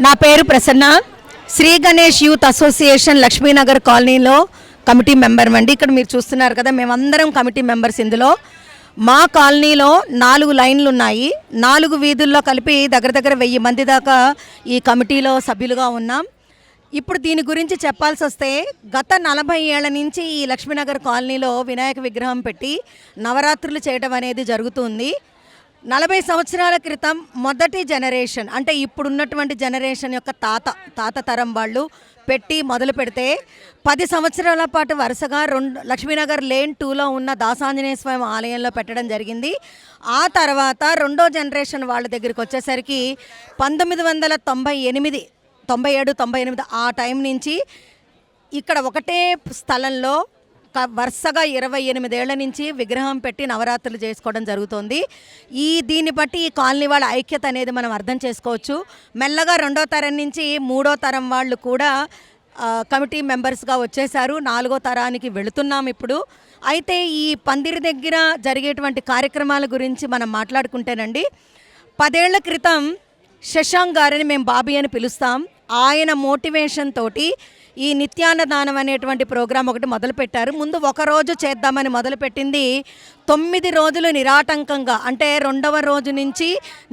నా పేరు Prasanna. Sri Ganesh youth association Lakshminagar కాలనీలో కమిటీ మెంబర్ అండి. ఇక్కడ మీరు చూస్తున్నారు కదా మేమందరం కమిటీ మెంబర్స్ ఇందులో. మా కాలనీలో నాలుగు లైన్లు ఉన్నాయి. నాలుగు వీధుల్లో కలిపి దగ్గర దగ్గర వెయ్యి మంది దాకా ఈ కమిటీలో సభ్యులుగా ఉన్నాం. ఇప్పుడు దీని గురించి చెప్పాల్సి వస్తే గత నలభై ఏళ్ళ నుంచి ఈ లక్ష్మీనగర్ కాలనీలో వినాయక విగ్రహం పెట్టి నవరాత్రులు చేయడం అనేది జరుగుతుంది. నలభై సంవత్సరాల క్రితం మొదటి జనరేషన్ అంటే ఇప్పుడున్నటువంటి జనరేషన్ యొక్క తాత తాత తరం వాళ్ళు పెట్టి మొదలు పెడితే పది సంవత్సరాల పాటు వరుసగా రెండు లక్ష్మీనగర్ లేన్ టూలో ఉన్న దాసాంజనేయ స్వామి ఆలయంలో పెట్టడం జరిగింది. ఆ తర్వాత రెండో జనరేషన్ వాళ్ళ దగ్గరికి వచ్చేసరికి పంతొమ్మిది వందల తొంభై ఎనిమిది తొంభై ఏడు తొంభై ఎనిమిది ఆ టైం నుంచి ఇక్కడ ఒకటే స్థలంలో వరుసగా ఇరవై ఎనిమిదేళ్ళ నుంచి విగ్రహం పెట్టి నవరాత్రులు చేసుకోవడం జరుగుతుంది. ఈ దీన్ని బట్టి ఈ కాలనీ వాళ్ళ ఐక్యత అనేది మనం అర్థం చేసుకోవచ్చు. మెల్లగా రెండో తరం నుంచి మూడో తరం వాళ్ళు కూడా కమిటీ మెంబర్స్గా వచ్చేసారు నాలుగో తరానికి వెళుతున్నాం ఇప్పుడు. అయితే ఈ పందిరి దగ్గర జరిగేటువంటి కార్యక్రమాల గురించి మనం మాట్లాడుకుంటేనండి పదేళ్ళ క్రితం శశాంక్ గారిని మేము బాబీ అని పిలుస్తాం. ఆయన మోటివేషన్ తోటి ఈ నిత్యాన్నదానం అనేటువంటి ప్రోగ్రాం ఒకటి మొదలుపెట్టారు. ముందు ఒక రోజు చేద్దామని మొదలుపెట్టింది తొమ్మిది రోజులు నిరాటంకంగా అంటే రెండవ రోజు నుంచి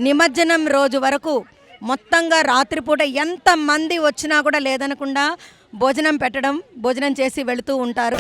నిమజ్జనం రోజు వరకు మొత్తంగా రాత్రిపూట ఎంతమంది వచ్చినా కూడా లేదనకుండా భోజనం పెట్టడం భోజనం చేసి వెళుతూ ఉంటారు.